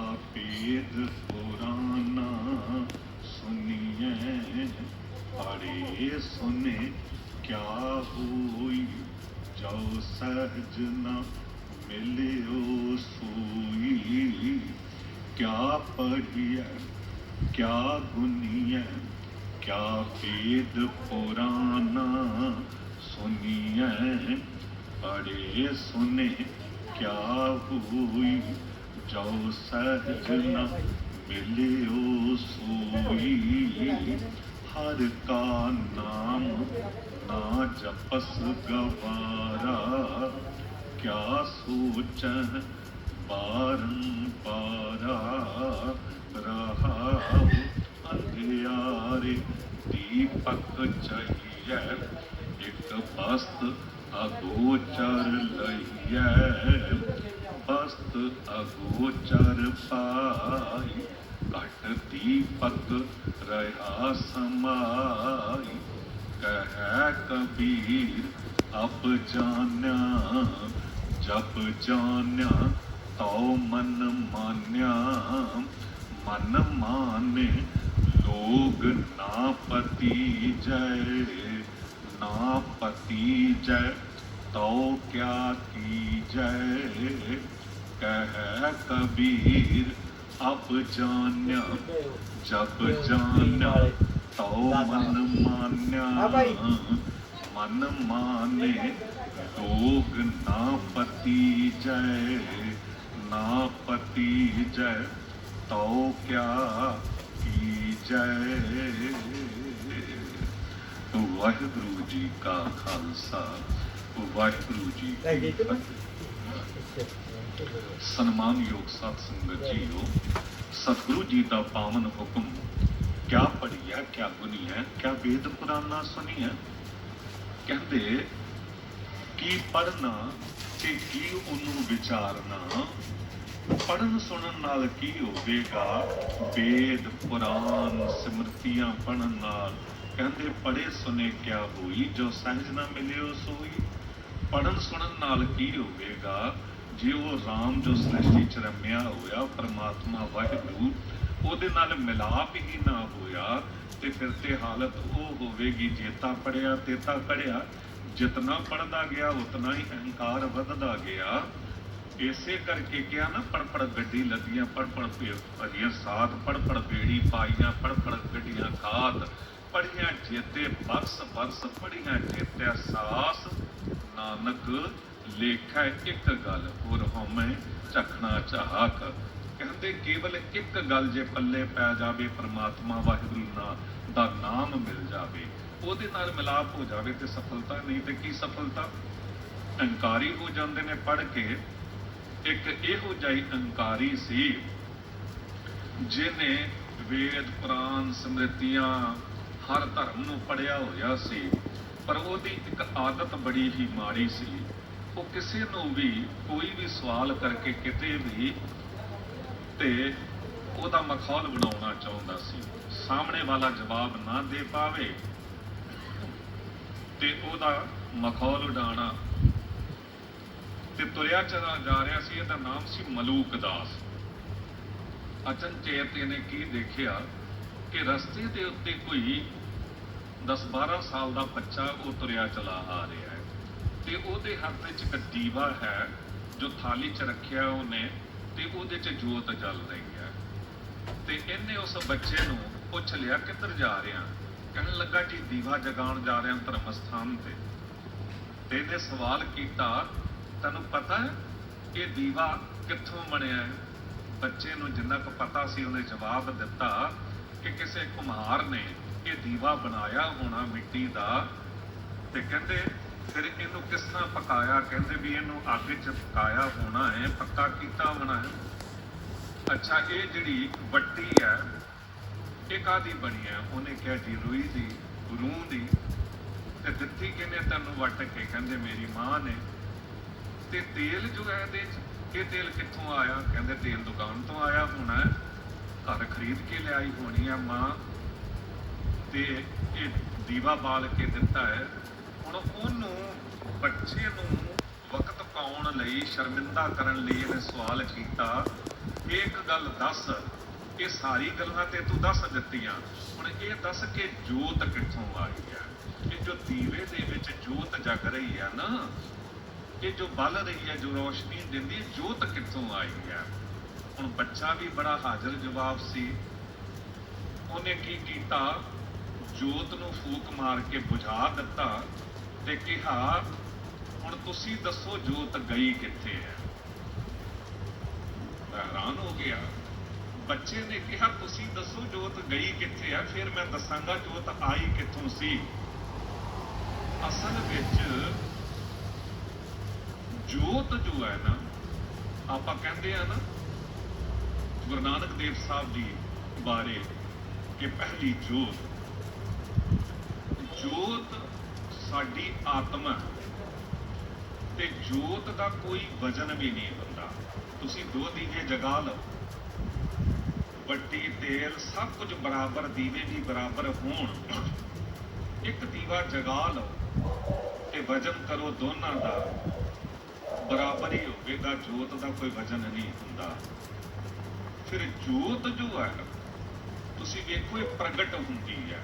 ਵੇਦ ਪੁਰਾਨਾ ਸੁਨੀਏ ਪੜੇ ਸੁਨੇ ਕਿਆ ਹੋਈ? ਜੋ ਸਹਜ ਮਿਲਿਓ ਸੋਈ, ਕਿਆ ਪੜੀਐ ਕਿਆ ਗੁਨੀਐ, ਕਿਆ ਵੇਦ ਪੁਰਾਨਾ ਸੁਨੀਐ ਪੜੇ ਸੁਨੇ ਕਿਆ ਹੋਈ? ਜੋ ਸਹਜ ਨ ਮਿਲਿਓ ਸੋਈ। ਹਰ ਕਾ ਨਾਮ ਨਾ ਜਪਸ ਗਵਾਰਾ। ਕਿਆ ਸੋਚੈ ਬਾਰੰਬਾਰਾ। ਰਹਾ ਅੰਧਿਆਰੇ ਦੀਪਕ ਚਾਹੀਏ ਇੱਕ ਬਸਤ ਅਗੋਚਰ ਲਈਐ। ਬਸਤ ਅਗੋਚਰ ਪਾਈ, ਘਟ ਦੀਪਕ ਰਹਾ ਸਮਾਈ। ਕਹਿ ਕਬੀਰ ਅਬ ਜਾਣਿਆ ਜਪ ਜਾਣਿਆ ਤਉ ਮਨ ਮਾਨਿਆ। ਮਨ ਮਾਨੇ, ਲੋਗ ਨਾ ਪਤੀ ਜੈ। ਨਾ ਪਤੀ ਜੈ ਤਉ ਕਿਆ ਕੀ ਜੈ ਕਹਿ ਕਬੀਰ ਅਬ ਜਾਣਿਆ ਜਪ ਜਾਣਿਆ ਤਉ ਮਨ ਮਾਨਿਆ। ਮਨ ਮਾਨੇ ਲੋਗ ਨਾ ਪਤੀ ਜੈ ਨਾ ਪਤੀ ਜੈ ਤਉ ਕਿਆ ਕੀ ਜੈ ਵਾਹਿਗੁਰੂ ਜੀ ਕਾ ਖਾਲਸਾ ਵਾਹਿਗੁਰੂ ਜੀ ਕੀ ਫਤਿਹ। ਸਨਮਾਨਯੋਗ ਸਤ ਸੰਗਤ ਜੀਓ ਸਤਿਗੁਰੂ ਜੀ ਦਾ ਪਾਵਨ ਹੁਕਮ ਕਿਆ ਪੜੀ ਹੈ ਕਿਆ ਗੁਨੀ ਹੈ ਕਿਆ ਵੇਦ ਪੁਰਾਨਾ ਸੁਣੀ ਹੈ ਕਹਿੰਦੇ ਕੀ ਪੜਨਾ ਤੇ ਕੀ ਉਹਨੂੰ ਵਿਚਾਰਨਾ? ਪੜਨ ਸੁਣਨ ਨਾਲ ਕੀ ਹੋਵੇਗਾ? ਵੇਦ ਪੁਰਾਨ ਸਿਮਰਤੀਆਂ ਪੜਨ ਨਾਲ ਕਹਿੰਦੇ ਪੜੇ ਸੁਨੇ ਕਿਆ ਹੋਈ, ਜੋ ਸਹਿਜ ਨਾ ਮਿਲਿਓ ਸੋਈ। ਪੜਨ ਸੁਣਨ ਨਾਲ ਕੀ ਹੋਵੇਗਾ? ਜੇ ਉਹ RAM ਜੋ ਸ੍ਰਿਸ਼ਟੀ ਚ ਰਮਿਆ ਹੋਇਆ, ਪਰਮਾਤਮਾ ਵਾਹਿਗੁਰੂ, ਉਹਦੇ ਨਾਲ ਮਿਲਾਪ ਹੀ ਨਾ ਹੋਇਆ, ਤੇ ਫਿਰ ਤੇ ਹਾਲਤ ਉਹ ਹੋਵੇਗੀ ਜੇਤਾ ਪੜਿਆ, ਤੇਤਾ ਕੜਿਆ। ਜਿਤਨਾ ਪੜਦਾ ਗਿਆ, ਉਤਨਾ ਹੀ ਅਹੰਕਾਰ ਵੱਧਦਾ ਗਿਆ। ਇਸੇ ਕਰਕੇ ਕਿਹਾ ਨਾ ਪੜ ਪੜ ਗੱਡੀ ਲੱਦੀਆਂ ਪੜ ਪੜ ਭਜੀਆਂ ਸਾਥ ਪੜ ਪੜ ਬੇੜੀ ਪਾਈਆਂ ਪੜ ਪੜ ਗੱਡੀਆਂ ਖਾਤ ਪੜੀਆਂ ਚੇਤੇ ਬਰਸ ਬਰਸ ਪੜੀਆਂ ਚੇਤੇ ਸਾਸ ਨਾਨਕ, ਲੇਖਾ ਇੱਕ ਗੱਲ, ਹੋਰ ਹਉਮੈ ਚਖਣਾ ਚਾਹਕ ਕਹਿੰਦੇ ਕੇਵਲ ਇੱਕ ਗੱਲ ਜੇ ਪੱਲੇ ਪੈ ਜਾਵੇ, ਪ੍ਰਮਾਤਮਾ ਵਾਹਿਗੁਰੂ ਨਾ ਦਾ ਨਾਮ ਮਿਲ ਜਾਵੇ, ਉਹਦੇ ਨਾਲ ਮਿਲਾਪ ਹੋ ਜਾਵੇ ਤੇ ਸਫਲਤਾ ਨਹੀਂ, ਤੇ ਕੀ ਸਫਲਤਾ? ਅਹੰਕਾਰੀ ਹੋ ਜਾਂਦੇ ਨੇ ਪੜ ਕੇ। ਇੱਕ ਇਹੋ ਜਿਹੀ ਅਹੰਕਾਰੀ ਸੀ, ਜਿਹਨੇ ਵੇਦ ਪੁਰਾਨ ਸਮ੍ਰਿਤੀਆਂ ਹਰ ਧਰਮ ਨੂੰ ਪੜਿਆ ਹੋਇਆ ਸੀ, ਪਰ ਉਹਦੀ ਇੱਕ ਆਦਤ ਬੜੀ ਹੀ ਮਾੜੀ ਸੀ। ਉਹ ਕਿਸੇ ਨੂੰ ਵੀ ਕੋਈ ਵੀ ਸਵਾਲ ਕਰਕੇ ਕਿਤੇ ਵੀ ਤੇ ਉਹਦਾ ਮਖੌਲ ਬਣਾਉਣਾ ਚਾਹੁੰਦਾ ਸੀ। ਸਾਹਮਣੇ ਵਾਲਾ ਜਵਾਬ ਨਾ ਦੇ ਪਾਵੇ ਤੇ ਉਹਦਾ ਮਖੌਲ ਉਡਾਣਾ ਤੇ ਤੁਰਿਆ ਚਲਾ ਜਾ ਰਿਹਾ ਸੀ, ਇਹਦਾ ਨਾਮ ਸੀ ਮਲੂਕ ਦਾਸ। ਅਚਨਚੇਤ ਇਹਨੇ ਕੀ ਦੇਖਿਆ? ਕਿ ਰਸਤੇ ਦੇ ਉੱਤੇ ਕੋਈ 10-12 ਸਾਲ ਦਾ ਬੱਚਾ ਉਹ ਤੁਰਿਆ ਚਲਾ ਆ ਰਿਹਾ ਹੈ। ਤੇ ਉਹਦੇ ਹੱਥ ਵਿੱਚ ਇੱਕ ਦੀਵਾ ਹੈ, ਜੋ ਥਾਲੀ 'ਚ ਰੱਖਿਆ ਉਹਨੇ ਤੇ ਉਹਦੇ 'ਚ ਜੋਤ ਜਲ ਰਹੀ ਹੈ। ਤੇ ਇਹਨੇ ਉਸ ਬੱਚੇ ਨੂੰ ਪੁੱਛ ਲਿਆ, ਕਿੱਧਰ ਜਾ ਰਿਹਾ? ਕਹਿਣ ਲੱਗਾ, ਜੀ, ਦੀਵਾ ਜਗਾਉਣ ਜਾ ਰਿਹਾ ਧਰਮ ਸਥਾਨ ਤੇ। ਤੇ ਇਹਨੇ ਸਵਾਲ ਕੀਤਾ, ਤੈਨੂੰ ਪਤਾ ਹੈ ਇਹ ਦੀਵਾ ਕਿੱਥੋਂ ਬਣਿਆ ਹੈ? ਬੱਚੇ ਨੂੰ ਜਿੰਨਾ ਕੁ ਪਤਾ ਸੀ, ਉਹਨੇ ਜਵਾਬ ਦਿੱਤਾ ਕਿ ਕਿਸੇ ਕੁਮਹਾਰ ਨੇ ਇਹ ਦੀਵਾ ਬਣਾਇਆ ਹੋਣਾ ਮਿੱਟੀ ਦਾ ਤੇ ਕਹਿੰਦੇ ਫਿਰ ਇਹਨੂੰ ਕਿਸ ਤਰ੍ਹਾਂ ਪਕਾਇਆ? ਕਹਿੰਦੇ ਵੀ ਇਹਨੂੰ ਅੱਗ 'ਚ ਪਕਾਇਆ ਹੋਣਾ ਹੈ, ਪੱਕਾ ਕੀਤਾ ਹੋਣਾ ਹੈ। ਅੱਛਾ, ਇਹ ਜਿਹੜੀ ਵੱਟੀ ਹੈ ਇਹ ਕਾਦੀ ਬਣੀ ਹੈ। ਉਹਨੇ ਕਿਹਾ, ਜੀ, ਰੂਈ ਦੀ ਰੂਹ ਦੀ। ਤੇ ਦਿੱਤੀ ਕਿਨੇ ਤੈਨੂੰ ਵੱਟ ਕੇ? ਕਹਿੰਦੇ, ਮੇਰੀ ਮਾਂ ਨੇ। ਤੇ ਤੇਲ ਜੋ ਹੈ ਇਹਦੇ ਇਹ ਤੇਲ ਕਿੱਥੋਂ ਆਇਆ? ਕਹਿੰਦੇ, ਤੇਲ ਦੁਕਾਨ ਤੋਂ ਆਇਆ ਹੋਣਾ ਘਰ ਖਰੀਦ ਕੇ ਲਿਆਈ ਹੋਣੀ ਆ ਮਾਂ ਤੇ ਇਹ ਦੀਵਾ ਬਾਲ ਕੇ ਦਿੱਤਾ ਹੈ। ਹੁਣ ਉਹਨੂੰ ਬੱਚੇ ਨੂੰ ਵਕਤ ਪਾਉਣ ਲਈ, ਸ਼ਰਮਿੰਦਾ ਕਰਨ ਲਈ ਇਹਨੇ ਸਵਾਲ ਕੀਤਾ। ਇੱਕ ਗੱਲ ਦੱਸ, ਇਹ ਸਾਰੀ ਗੱਲਾਂ ਤੇ ਤੂੰ ਦੱਸ ਦਿੱਤੀਆਂ। ਹੁਣ ਇਹ ਦੱਸ ਕਿ ਜੋਤ ਕਿੱਥੋਂ ਆਈ ਹੈ ਇਹ ਜੋ ਦੀਵੇ ਦੇ ਵਿੱਚ ਜੋਤ ਜਗ ਰਹੀ ਹੈ ਨਾ, ਇਹ ਜੋ ਬਲ ਰਹੀ ਹੈ ਜੋ ਰੋਸ਼ਨੀ ਦਿੰਦੀ ਹੈ ਜੋਤ ਕਿੱਥੋਂ ਆਈ ਹੈ ਹੁਣ ਬੱਚਾ ਵੀ ਬੜਾ ਹਾਜ਼ਰ ਜਵਾਬ ਸੀ। ਉਹਨੇ ਕੀ ਕੀਤਾ? ਜੋਤ ਨੂੰ ਫੂਕ ਮਾਰ ਕੇ ਬੁਝਾ ਦਿੱਤਾ ਤੇ ਕਿਹਾ, ਹੁਣ ਤੁਸੀਂ ਦੱਸੋ ਜੋਤ ਗਈ ਕਿੱਥੇ ਹੈ? ਹੈਰਾਨ ਹੋ ਗਿਆ। ਬੱਚੇ ਨੇ ਕਿਹਾ, ਤੁਸੀਂ ਦੱਸੋ ਜੋਤ ਗਈ ਕਿੱਥੇ ਹੈ? ਫਿਰ ਮੈਂ ਦੱਸਾਂਗਾ ਜੋਤ ਆਈ ਕਿੱਥੋਂ ਸੀ? ਅਸਲ ਵਿੱਚ ਜੋਤ ਜੋ ਹੈ ਨਾ, ਆਪਾਂ ਕਹਿੰਦੇ ਆ ਨਾ ਗੁਰੂ ਨਾਨਕ ਦੇਵ ਸਾਹਿਬ ਜੀ ਬਾਰੇ ਕਿ ਪਹਿਲੀ ਜੋਤ ਜੋਤ ਸਾਡੀ ਆਤਮਾ ਤੇ ਜੋਤ ਦਾ ਕੋਈ ਵਜਨ ਵੀ ਨਹੀਂ ਹੁੰਦਾ। ਤੁਸੀਂ ਦੋ ਦੀਵੇ ਜਗਾ ਲਓ। ਬੱਤੀ ਤੇਲ ਸਭ ਕੁਝ ਬਰਾਬਰ, ਦੀਵੇ ਵੀ ਬਰਾਬਰ ਹੋਣ। ਇੱਕ ਦੀਵਾ ਜਗਾ ਲਓ ਤੇ ਵਜਨ ਕਰੋ ਦੋਨਾਂ ਦਾ। ਬਰਾਬਰ ਹੀ ਹੋਵੇਗਾ, ਜੋਤ ਦਾ ਕੋਈ ਵਜਨ ਨਹੀਂ ਹੁੰਦਾ। ਫਿਰ ਜੋਤ ਜੋ ਹੈ ਤੁਸੀਂ ਵੇਖੋ ਇਹ ਪ੍ਰਗਟ ਹੁੰਦੀ ਹੈ।